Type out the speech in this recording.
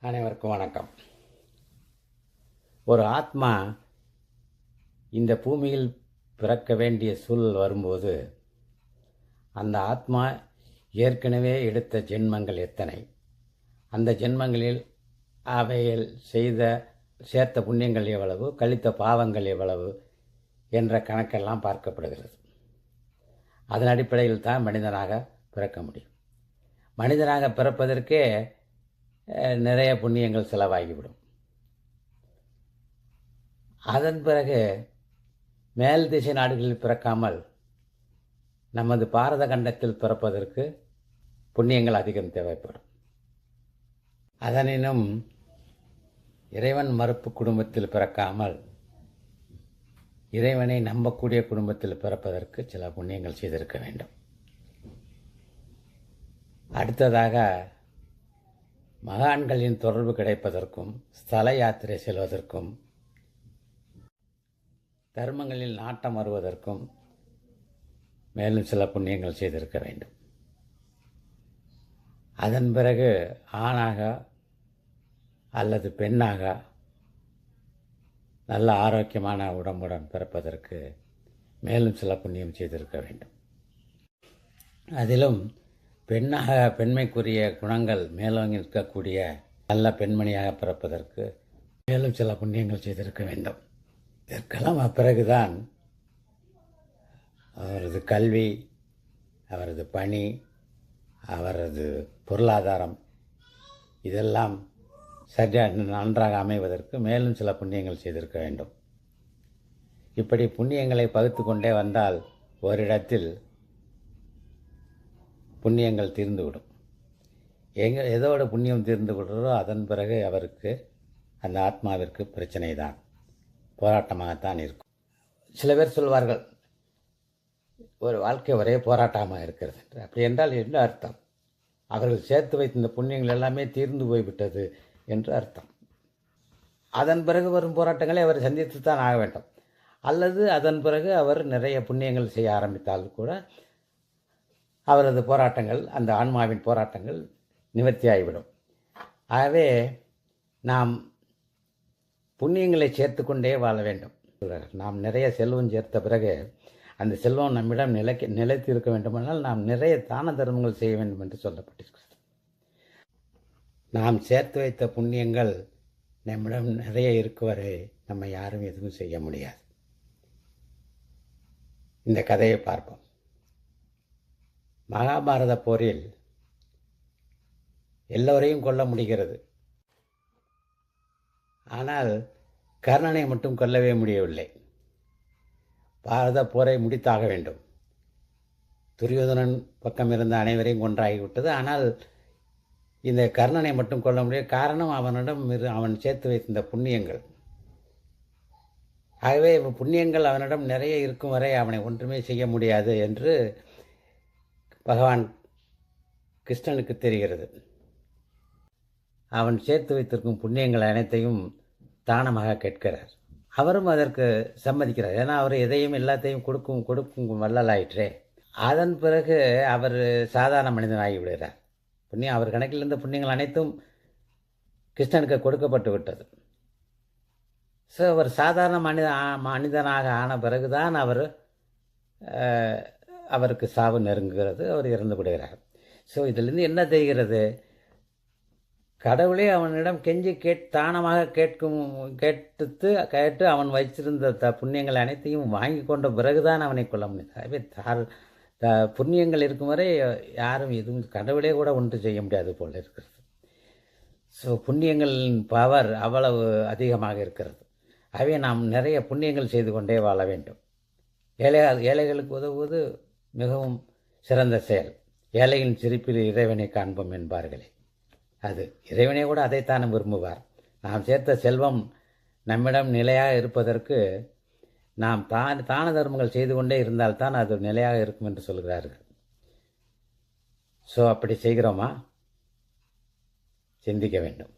அனைவருக்கும் வணக்கம். ஒரு ஆத்மா இந்த பூமியில் பிறக்க வேண்டிய சூழல் வரும்போது அந்த ஆத்மா ஏற்கனவே எடுத்த ஜென்மங்கள் எத்தனை? அந்த ஜென்மங்களில் அவைகள் செய்த சேர்த்த புண்ணியங்கள் எவ்வளவு கழித்த பாவங்கள் எவ்வளவு என்ற கணக்கெல்லாம் பார்க்கப்படுகிறது. அதன் அடிப்படையில் தான் மனிதனாக பிறக்க முடியும். மனிதனாக பிறப்பதற்கே நிறைய புண்ணியங்கள் செலவாகிவிடும். அதன் பிறகு மேல் திசை நாடுகளில் பிறக்காமல் நமது பாரத கண்டத்தில் பிறப்பதற்கு புண்ணியங்கள் அதிகம் தேவைப்படும். அதனினும் இறைவன் மறுப்பு குடும்பத்தில் பிறக்காமல் இறைவனை நம்பக்கூடிய குடும்பத்தில் பிறப்பதற்கு சில புண்ணியங்கள் செய்திருக்க வேண்டும். அடுத்ததாக மகான்களின் தொடர்பு கிடைப்பதற்கும் ஸ்தல யாத்திரை செல்வதற்கும் தர்மங்களில் நாட்டம் வருவதற்கும் மேலும் சில புண்ணியங்கள் செய்திருக்க வேண்டும். அதன் பிறகு ஆணாக அல்லது பெண்ணாக நல்ல ஆரோக்கியமான உடம்புடன் பிறப்பதற்கு மேலும் சில புண்ணியம் செய்திருக்க வேண்டும். அதிலும் பெண்ணாக பெண்மைக்குரிய குணங்கள் மேலோங்கி இருக்கக்கூடிய நல்ல பெண்மணியாக பிறப்பதற்கு மேலும் சில புண்ணியங்கள் செய்திருக்க வேண்டும். இதற்கெல்லாம் பிறகுதான் அவரது கல்வி அவரது பணி அவரது பொருளாதாரம் இதெல்லாம் சரியாக நன்றாக அமைவதற்கு மேலும் சில புண்ணியங்கள் செய்திருக்க வேண்டும். இப்படி புண்ணியங்களை பகுத்து கொண்டே வந்தால் ஓரிடத்தில் புண்ணியங்கள் தீர்ந்துவிடும். எங்க எதோட புண்ணியம் தீர்ந்து விடுறதோ அதன் பிறகு அவருக்கு அந்த ஆத்மாவிற்கு பிரச்சனை தான் போராட்டமாகத்தான் இருக்கும். சில பேர் சொல்வார்கள் ஒரு வாழ்க்கை ஒரே போராட்டமாக இருக்கிறது என்று. அப்படி என்றால் என்ன அர்த்தம்? அவர்கள் சேர்த்து வைத்த இந்த புண்ணியங்கள் எல்லாமே தீர்ந்து போய்விட்டது என்று அர்த்தம். அதன் பிறகு வரும் போராட்டங்களை அவர் சந்தித்து தான் ஆக வேண்டும். அல்லது அதன் பிறகு அவர் நிறைய புண்ணியங்கள் செய்ய ஆரம்பித்தால் கூட அவரது போராட்டங்கள் அந்த ஆன்மாவின் போராட்டங்கள் நிவர்த்தியாகிவிடும். ஆகவே நாம் புண்ணியங்களை சேர்த்து கொண்டே வாழ வேண்டும். நாம் நிறைய செல்வம் சேர்த்த பிறகு அந்த செல்வம் நம்மிடம் நிலைக்க நிலைத்து இருக்க வேண்டுமானால் நாம் நிறைய தான தர்மங்கள் செய்ய வேண்டும் என்று சொல்லப்பட்டிருக்கிறது. நாம் சேர்த்து வைத்த புண்ணியங்கள் நம்மிடம் நிறைய இருக்கும் வரை நம்ம யாரும் எதுவும் செய்ய முடியாது. இந்த கதையை பார்ப்போம். மகாபாரத போரில் எல்லோரையும் கொல்ல முடிகிறது. ஆனால் கர்ணனை மட்டும் கொல்லவே முடியவில்லை. பாரத போரை முடித்தாக வேண்டும். துரியோதனன் பக்கம் இருந்த அனைவரையும் கொன்றாகிவிட்டது. ஆனால் இந்த கர்ணனை மட்டும் கொல்ல முடியாது காரணம் அவனிடம் இரு- அவன் சேர்த்து வைத்திருந்த புண்ணியங்கள். ஆகவே புண்ணியங்கள் அவனிடம் நிறைய இருக்கும் வரை அவனை ஒன்றுமே செய்ய முடியாது என்று பகவான் கிருஷ்ணனுக்கு தெரிகிறது. அவன் சேர்த்து வைத்திருக்கும் புண்ணியங்கள் அனைத்தையும் தானமாக கேட்கிறார். அவரும் அதற்கு சம்மதிக்கிறார். ஏன்னா அவர் எதையும் எல்லாத்தையும் கொடுக்கும் கொடுக்கும் வள்ளலாயிற்றே. அதன் பிறகு அவர் சாதாரண மனிதனாகி விடுகிறார். புண்ணியம் அவர் கணக்கில் இருந்த புண்ணியங்கள் அனைத்தும் கிருஷ்ணனுக்கு கொடுக்கப்பட்டு விட்டது. ஸோ அவர் சாதாரண மனித ஆ- மனிதனாக ஆன பிறகுதான் அவர் அவருக்கு சாவு நெருங்குகிறது அவர் இறந்து விடுகிறார். ஸோ இதிலிருந்து என்ன தெரிகிறது? கடவுளே அவனிடம் கெஞ்சி கேட் தானமாக கேட்கும் கேட்டு கேட்டு அவன் வைத்திருந்த த புண்ணியங்கள் அனைத்தையும் வாங்கி கொண்ட பிறகுதான் அவனை கொல்ல முடியும் தார் த புண்ணியங்கள் இருக்கும் வரை யாரும் எதுவும் கடவுளே கூட ஒன்று செய்ய முடியாது போல் இருக்கிறது. ஸோ புண்ணியங்களின் பவர் அவ்வளவு அதிகமாக இருக்கிறது. ஆகவே நாம் நிறைய புண்ணியங்கள் செய்து கொண்டே வாழ வேண்டும். ஏழை ஏழைகளுக்கு உதவுவது மிகவும் சிறந்த செயல். ஏழையின் சிரிப்பில் இறைவனை காண்போம் என்பார்களே. அது இறைவனை கூட அதைத்தானே விரும்புவார். நாம் சேர்த்த செல்வம் நம்மிடம் நிலையாக இருப்பதற்கு நாம் தான் தான தர்மங்கள் செய்து கொண்டே இருந்தால்தான் அது நிலையாக இருக்கும் என்று சொல்கிறார்கள். ஸோ அப்படி செய்கிறோமா? சிந்திக்க வேண்டும்.